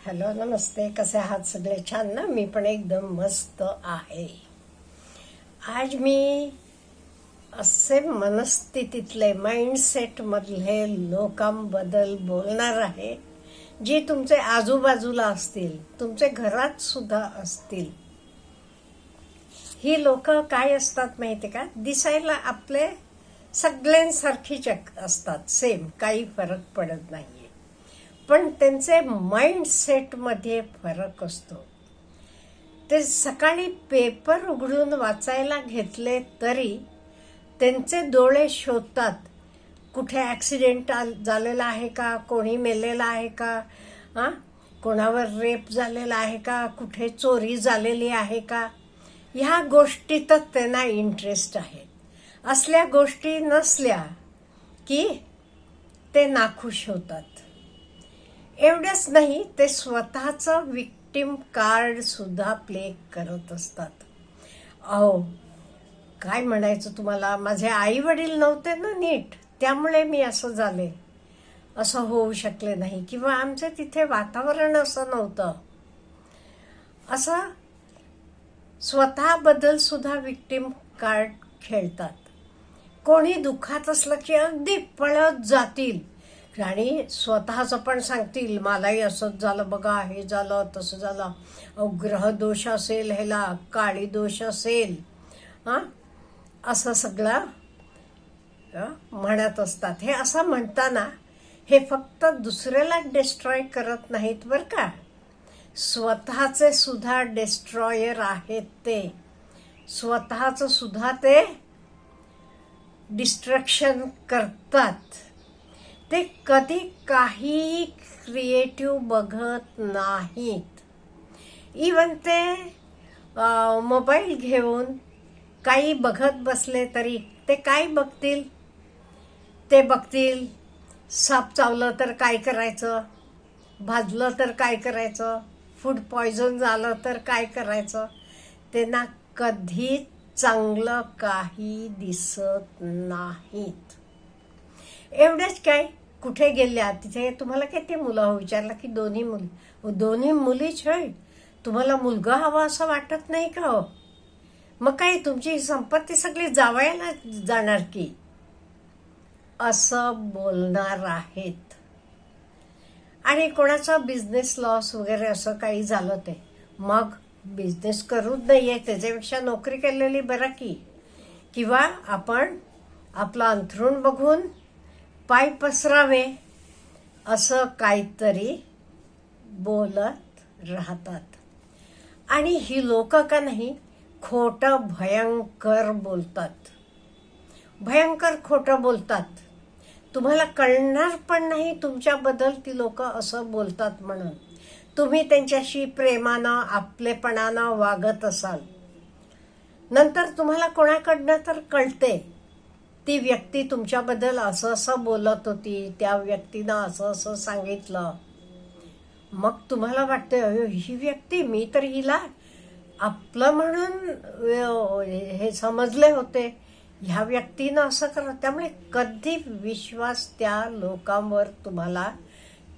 Hello नमस्ते. कसे आहात सगळे छान ना मी पण एकदम मस्त आहे. आज मी असे मनस्थितीतले माइंडसेटमधले लोकांबद्दल बोलणार आहे जे तुमचे आजूबाजूला असतील तुमचे घरात सुद्धा असतील. ही लोक काय असतात माहिती का? दिसायला आपले सगळ्यांसारखीच असतात. सेम काही फरक पडत नाही पण त्यांचे माइंडसेटमध्ये फरक असतो. ते सकाळी पेपर उघडून वाचायला घेतले तरी त्यांचे डोळे शोधतात कुठे ॲक्सिडेंट झालेला आहे का कोणी मेलेला आहे का हां कोणावर रेप झालेला आहे का कुठे चोरी झालेली आहे का? ह्या गोष्टीतच त्यांना इंटरेस्ट आहे. असल्या गोष्टी नसल्या की ते नाखुश होतात. एवढंच नाही ते स्वतःचं विक्टीम कार्ड सुद्धा प्ले करत असतात. अहो काय म्हणायचं तुम्हाला? माझे आई वडील नव्हते ना नीट त्यामुळे मी असं झाले. असं होऊ शकले नाही किंवा आमचं तिथे वातावरण असं नव्हतं. असं स्वतःबद्दल सुद्धा विक्टीम कार्ड खेळतात. कोणी दुःखात असलं की अगदी पळत जातील. आणि स्वतःचं पण सांगतील मलाही असंच झालं बघा हे झालं तसं झालं. ग्रहदोष ग्रह दोष असेल ह्याला काळी दोष असेल. हां? असं सगळं म्हणत असतात. हे असं म्हणताना हे फक्त दुसऱ्याला डिस्ट्रॉय करत नाहीत बरं का. स्वतःचे सुद्धा डिस्ट्रॉयर आहेत ते. स्वतःचं सुद्धा ते डिस्ट्रक्शन करतात. ते कधी काही क्रिएटिव्ह बघत नाहीत. इवन ते मोबाईल घेऊन काही बघत बसले तरी ते काय बघतील? ते बघतील साप चावलं तर काय करायचं? भाजलं तर काय करायचं? फूड पॉयझन झालं तर काय करायचं? त्यांना कधीच चांगलं काही दिसत नाहीत. एवढंच काय? कुठे गेल्या? तिथे तुम्हाला काय ते मुलं विचारलं की दोन्ही मुली? दोन्ही मुलीच होय. तुम्हाला मुलगा हवा असं वाटत नाही का हो? मग काय तुमची संपत्ती सगळी जावायला जाणार की? असं बोलणार आहेत. आणि कोणाचा बिझनेस लॉस वगैरे असं काही झालं ते? मग बिझनेस करूच नाहीये. त्याच्यापेक्षा नोकरी केलेली बरं की. किंवा आपण आपलं अंथरूण बघून पाय पसरावे असं काहीतरी बोलत राहतात. आणि ही लोक का नाही खोटं भयंकर बोलतात. भयंकर खोटं बोलतात. तुम्हाला कळणार पण नाही तुमच्याबद्दल ती लोक असं बोलतात म्हणून. तुम्ही त्यांच्याशी प्रेमानं आपलेपणानं वागत असाल. नंतर तुम्हाला कोणाकडनं तर कळते. ती व्यक्ती तुमच्याबद्दल असं असं बोलत होती त्या व्यक्तीनं असं असं सांगितलं. मग तुम्हाला वाटतं ही व्यक्ती मी तर हिला आपलं म्हणून हे समजले होते. ह्या व्यक्तीनं असं करत त्यामुळे कधी विश्वास त्या लोकांवर तुम्हाला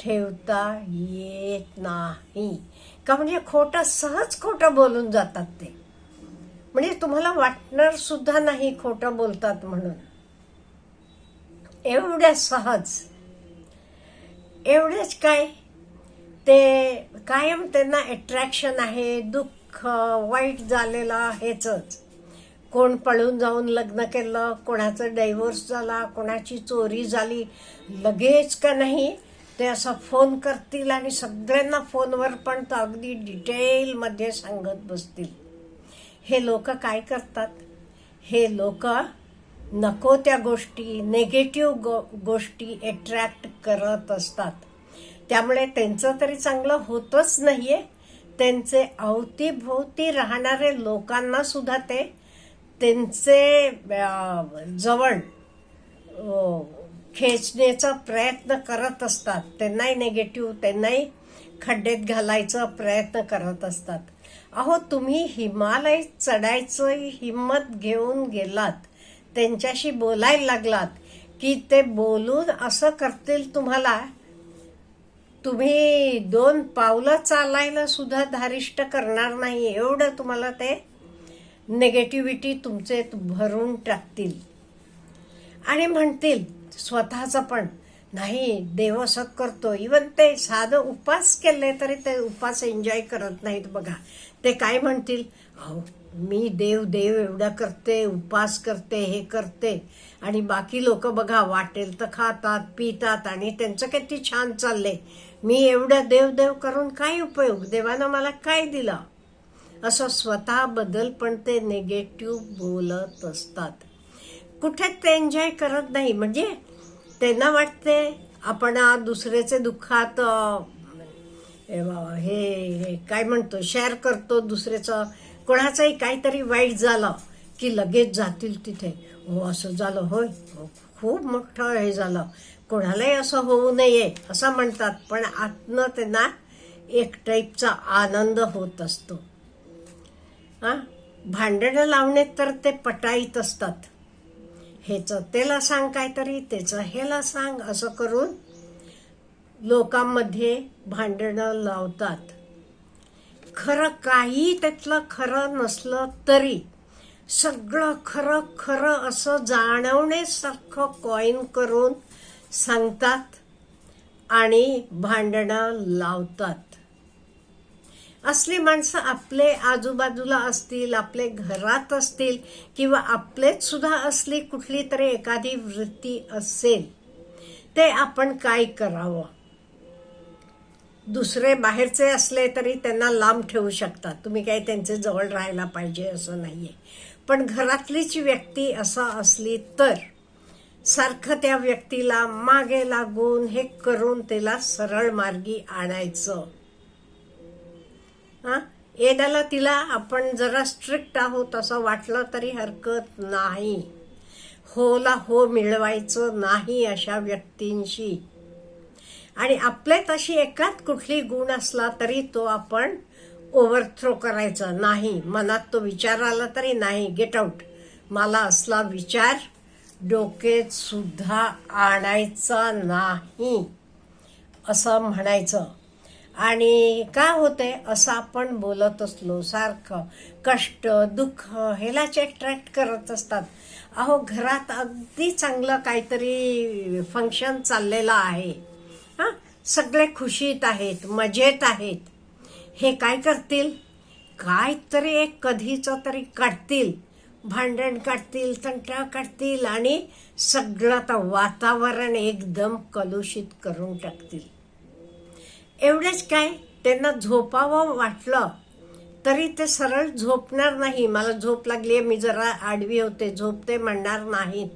ठेवता येत नाही. का म्हणजे खोटं सहज खोटं बोलून जातात ते. म्हणजे तुम्हाला वाटणार सुद्धा नाही खोटं बोलतात म्हणून. एवढ्या सहज. एवढेच काय? ते कायम त्यांना अट्रॅक्शन आहे दुःख वाईट झालेलं हेच कोण पळून जाऊन लग्न केलं कोणाचं डायव्होर्स झाला कोणाची चोरी झाली लगेच का नाही? ते असं फोन करतील आणि सगळ्यांना फोनवर पण तर अगदी डिटेलमध्ये सांगत बसतील. हे लोक काय करतात? हे लोक नको त्या गोष्टी नेगेटिव्ह गो गोष्टी अट्रॅक्ट करत असतात. त्यामुळे त्यांचं तरी चांगलं होतच नाहीये. त्यांचे अवतीभोवती राहणारे लोकांना सुद्धा ते त्यांचे जवळ खेचण्याचा प्रयत्न करत असतात. त्यांनाही नेगेटिव्ह त्यांनाही खड्डेत घालायचा प्रयत्न करत असतात. अहो तुम्ही हिमालय चढायचं हिंमत घेऊन गेलात. त्यांच्याशी बोलायला लागलात की ते बोलून असं करतील तुम्हाला? तुम्ही दोन पावलं चालायला सुद्धा धारिष्ट करणार नाही एवढं तुम्हाला ते नेगेटिव्हिटी तुमचे भरून टाकतील. आणि म्हणतील स्वतःचं पण नाही देव असं करतो इवन ते साधं उपास केले तरी ते उपास एन्जॉय करत नाहीत बघा. ते काय म्हणतील? अहो मी देव देव एवढं करते उपास करते हे करते. आणि बाकी लोक बघा वाटेल तर खातात पितात आणि त्यांचं किती छान चाललंय. मी एवढं देव देव करून काय उपयोग? देवानं मला काय दिलं? असं स्वतःबद्दल पण ते निगेटिव्ह बोलत असतात. कुठे ते एन्जॉय करत नाही. म्हणजे त्यांना वाटते आपण दुसऱ्याचे दुःखात हे काय म्हणतो शेअर करतो दुसऱ्याचं. कोणाचंही काहीतरी वाईट झालं की लगेच जातील तिथे. हो असं झालं. होय हो, खूप मोठं हे झालं. कोणालाही असं होऊ नये असं म्हणतात. पण आतनं त्यांना एक टाईपचा आनंद होत असतो. हा? भांडणं लावणे तर ते पटाईत असतात. ह्याचं त्याला सांग काहीतरी त्याचं ह्याला सांग असं करून लोकांमध्ये भांडणं लावतात. खरं काही त्यातलं खरं नसलं तरी सगळं खरं खरं असं जाणवण्यासारखं कॉईन करून सांगतात आणि भांडणं लावतात. असली माणसं आपले आजूबाजूला असतील आपले घरात असतील किंवा आपलेच सुद्धा असली कुठली तरी एखादी वृत्ती असेल ते आपण काय करावं? दुसरे बाहेरचे असले तरी त्यांना लांब ठेवू शकता तुम्ही काही त्यांचे जवळ राहायला पाहिजे असं नाही आहे पण घरातलीच व्यक्ती असं असली तर सारखं त्या व्यक्तीला मागे लागून हे करून त्याला सरळ मार्गी आणायचं. हा? येण्याला तिला आपण जरा स्ट्रिक्ट आहोत असं वाटलं तरी हरकत नाही. होला हो मिळवायचं नाही अशा व्यक्तींशी. आणि आपल्यात अशी एकात कुठली गुण असला तरी तो आपण ओव्हरथ्रो करायचा नाही. मनात तो विचार आला तरी नाही. गेट आउट मला असला विचार डोकेत सुद्धा आणायचा नाही. असं म्हणायचं. आणि का होते असं आपण बोलत असलो सारखं कष्ट दुःख ह्यालाच अट्रॅक्ट करत असतात. अहो घरात अगदी चांगलं काहीतरी फंक्शन चाललेलं आहे. सगळे खुशीत आहेत मजेत आहेत. हे काय करतील? काहीतरी एक कधीचं तरी काढतील. भांडण काढतील तंटा काढतील आणि सगळं आता वातावरण एकदम कलुषित करून टाकतील. एवढंच काय? त्यांना झोपावं वाटलं. तरी ते सरळ झोपणार नाही. मला झोप लागली आहे मी जरा आडवी होते झोपते म्हणणार नाहीत.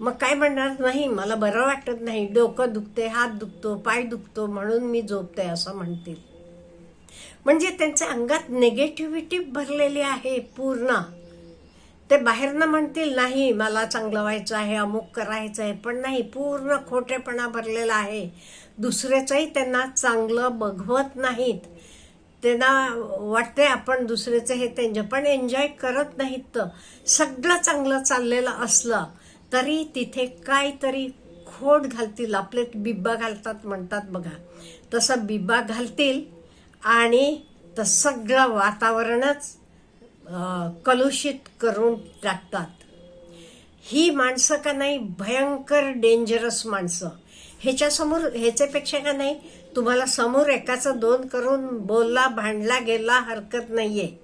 मग काय म्हणणार? नाही मला बरं वाटत नाही. डोकं दुखते हात दुखतो पाय दुखतो म्हणून मी झोपते असं म्हणतील. म्हणजे त्यांच्या अंगात नेगेटिव्हिटी भरलेली आहे पूर्ण. ते बाहेरनं म्हणतील नाही मला चांगलं व्हायचं आहे अमुक करायचं आहे. पण नाही पूर्ण खोटेपणा भरलेला आहे. दुसऱ्याचंही त्यांना चांगलं बघवत नाहीत. त्यांना वाटते आपण दुसऱ्याचं हे त्यांचे पण एन्जॉय करत नाहीत. तर सगळं चांगलं चाललेलं असलं. तरी तिथे काहीतरी खोड घालतील आपले बिब्बा घालतात म्हणतात बघा. तसं बिब्बा घालतील आणि तर सगळं वातावरणच कलुषित करून टाकतात. ही माणसं का नाही भयंकर डेंजरस माणसं. ह्याच्यासमोर ह्याच्यापेक्षा का नाही तुम्हाला समोर एकाचं दोन करून बोलला भांडला गेला हरकत नाही आहे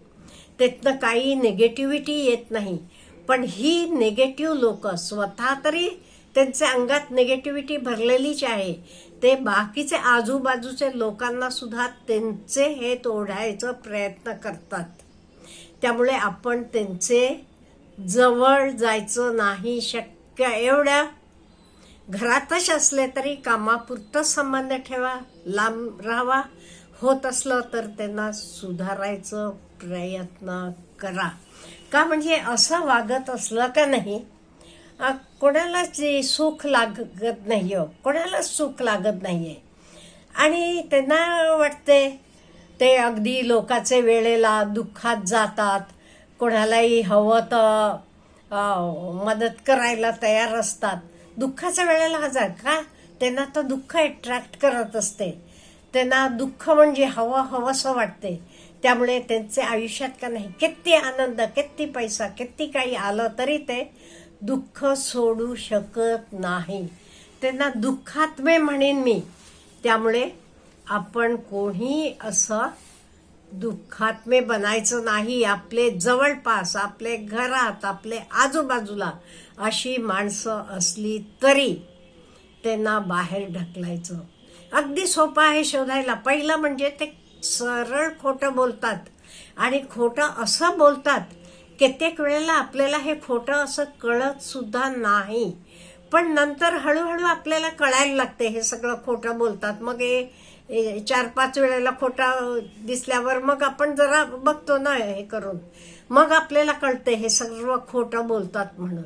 त्यातनं काही निगेटिव्हिटी येत नाही. पण ही निगेटिव्ह लोक स्वतः तरी त्यांच्या अंगात निगेटिव्हिटी भरलेलीच आहे. ते बाकीचे आजूबाजूचे लोकांना सुद्धा त्यांचे हे ओढायचा प्रयत्न करतात. त्यामुळे आपण त्यांचे जवळ जायचं नाही शक्य एवढ्या घरातच असले तरी कामापुरतं संबंध ठेवा लांब राहावा. होत असलं तर त्यांना सुधारायचं प्रयत्न करा. का म्हणजे असं वागत असलं का नाही? कोणालाच सुख लागत नाही हो. कोणालाच सुख लागत नाही आहे आणि त्यांना वाटते ते अगदी लोकाचे वेळेला दुःखात जातात. कोणालाही हवं तर मदत करायला तयार असतात. दुःखाच्या वेळेला हजार का? त्यांना तर दुःख अट्रॅक्ट करत असते. त्यांना दुःख म्हणजे हवं हवंसं वाटते. त्यामुळे त्यांचे आयुष्यात का नाही किती आनंद किती पैसा किती काही आलं तरी ते दुःख सोडू शकत नाही. त्यांना दुःखात्मे म्हणेन मी. त्यामुळे आपण कोणी असं दुःखात्मे बनायचं नाही. आपले जवळपास आपले घरात आपले आजूबाजूला अशी माणसं असली तरी त्यांना बाहेर ढकलायचं. अगदी सोपं आहे शोधायला. पहिलं म्हणजे ते सरळ खोटं बोलतात. आणि खोटं असं बोलतात कित्येक वेळेला आपल्याला हे खोटं असं कळत सुद्धा नाही. पण नंतर हळूहळू आपल्याला कळायला लागते हे सगळं खोटं बोलतात. मग हे चार पाच वेळेला खोटा दिसल्यावर मग आपण जरा बघतो ना हे करून. मग आपल्याला कळते हे सर्व खोटं बोलतात म्हणून.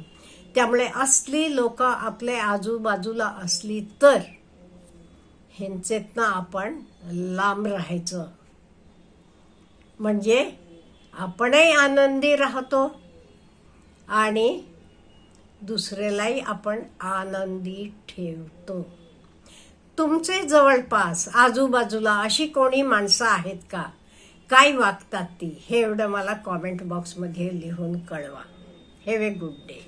त्यामुळे असली लोक आपल्या आजूबाजूला असली तर ह्यांचेतनं आपण लांब राहायचं. म्हणजे आपणही आनंदी राहतो आणि दुसऱ्यालाही आपण आनंदी ठेवतो. तुमचे जवळपास आजूबाजूला अशी कोणी माणसं आहेत का? काय वागतात ती? हे एवढं मला कॉमेंट बॉक्समध्ये लिहून कळवा. Have a good day